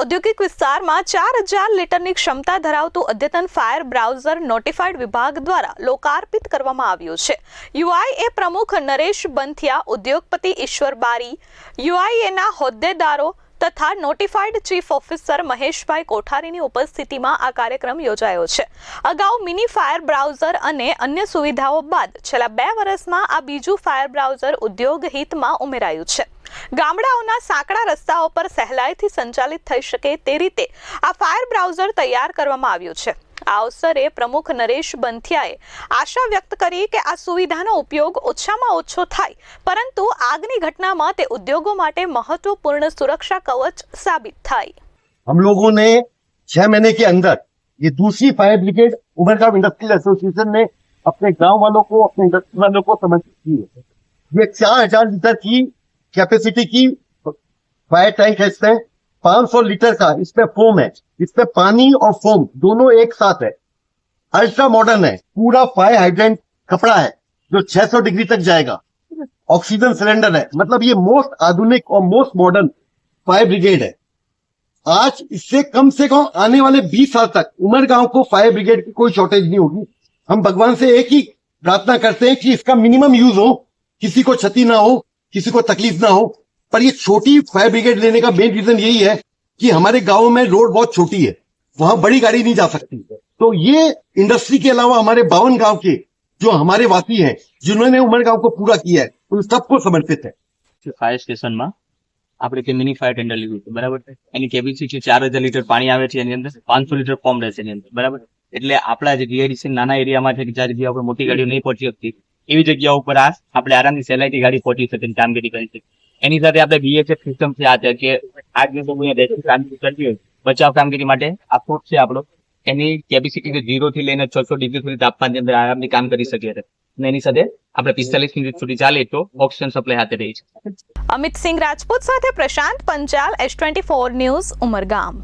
ઔદ્યોગિક વિસ્તારમાં ચાર હજાર લીટરની ક્ષમતા ધરાવતું અદ્યતન ફાયર બ્રાઉઝર નોટિફાઈડ વિભાગ દ્વારા લોકાર્પિત કરવામાં આવ્યું છે યુઆઈએ પ્રમુખ નરેશ બંથિયા ઉદ્યોગપતિ ઈશ્વર બારી યુઆઈએના હોદ્દેદારો તથા નોટિફાઈડ ચીફ ઓફિસર મહેશભાઈ કોઠારીની ઉપસ્થિતિમાં આ કાર્યક્રમ યોજાયો છે અગાઉ મિની ફાયર બ્રાઉઝર અને અન્ય સુવિધાઓ બાદ છેલ્લા બે વર્ષમાં આ બીજું ફાયર બ્રાઉઝર ઉદ્યોગ હિતમાં ઉમેરાયું છે गामडावना साकड़ा रस्ताओं पर सहलाय थी संचालित થઈ શકે તે રીતે આ ફાયર બ્રાઉઝર તૈયાર કરવામાં આવ્યું છે આ અવસરે પ્રમુખ नरेश બનઠિયાએ આશા વ્યક્ત કરી કે આ સુવિધાનો ઉપયોગ ઉચ્છામાં ઉછો થાય પરંતુ આગની ઘટનામાં તે ઉદ્યોગો માટે મહત્વપૂર્ણ સુરક્ષા કવચ સાબિત થઈ હમ લોકો ને 6 મહિને કે અંદર યે દૂસરી ફેબ્રિકેટ ઉબરકામ ઇન્ડસ્ટ્રીલ એસોસિએશન ને અપને ગામવાલો કો અપને ગચ્છમનો કો સમજસી દી कैपेसिटी की फायर टैंक है इसमें 500 लीटर का इसमें फोम है इसमें पानी और फोम दोनों एक साथ है अल्ट्रा मॉडर्न है पूरा फायर हाइड्रेंट कपड़ा है जो 600 डिग्री तक जाएगा ऑक्सीजन सिलेंडर है मतलब ये मोस्ट आधुनिक और मोस्ट मॉडर्न फायर ब्रिगेड है आज इससे कम से कम आने वाले 20 साल तक उमर गांव को फायर ब्रिगेड की कोई शॉर्टेज नहीं होगी हम भगवान से एक ही प्रार्थना करते हैं कि इसका मिनिमम यूज हो किसी को क्षति ना हो किसी को तकलीफ ना हो पर ये छोटी फायर ब्रिगेड लेने का मेन रीजन यही है कि हमारे गांव में रोड बहुत छोटी है वहां बड़ी गाड़ी नहीं जा सकती तो ये इंडस्ट्री के अलावा हमारे बावन गांव के जो हमारे वासी हैं जिन्होंने उमर गांव को पूरा किया है उन सबको समर्पित है फायर स्टेशन में આપણે કે મિની ફાયર ટેન્ડર લીધું હતું બરાબર છે એની કેપેસિટી છે ચાર હજાર લીટર પાણી આવે છે એની અંદર પાંચસો લીટર પમ્પ રહેશે એની અંદર બરાબર એટલે આપણા જે ડીઆઈડીસી નાના એવી જગ્યા ઉપર આ આપણે આરામથી સહેલાઈથી ગાડી પહોંચી શકે કામગીરી કરી શકે એની સાથે આપણે બીએચએફ સિસ્ટમ છે આ કે આ દિવસો રેસ્ક્યુ કામગીરી કરતી હોય બચાવ કામગીરી માટે આ ફૂટ છે આપણો એની કેપેસિટી ઝીરો થી લઈને છસો ડિગ્રી સુધી તાપમાનની અંદર આરામથી કામ કરી શકીએ છીએ એની સાથે આપણે પિસ્તાલીસ મિનિટ સુધી ચાલે તો ઓક્સિજન સપ્લાય હાથે રહી છે અમિત સિંહ રાજપૂત સાથે Prashant Panchal S twenty four news Umargam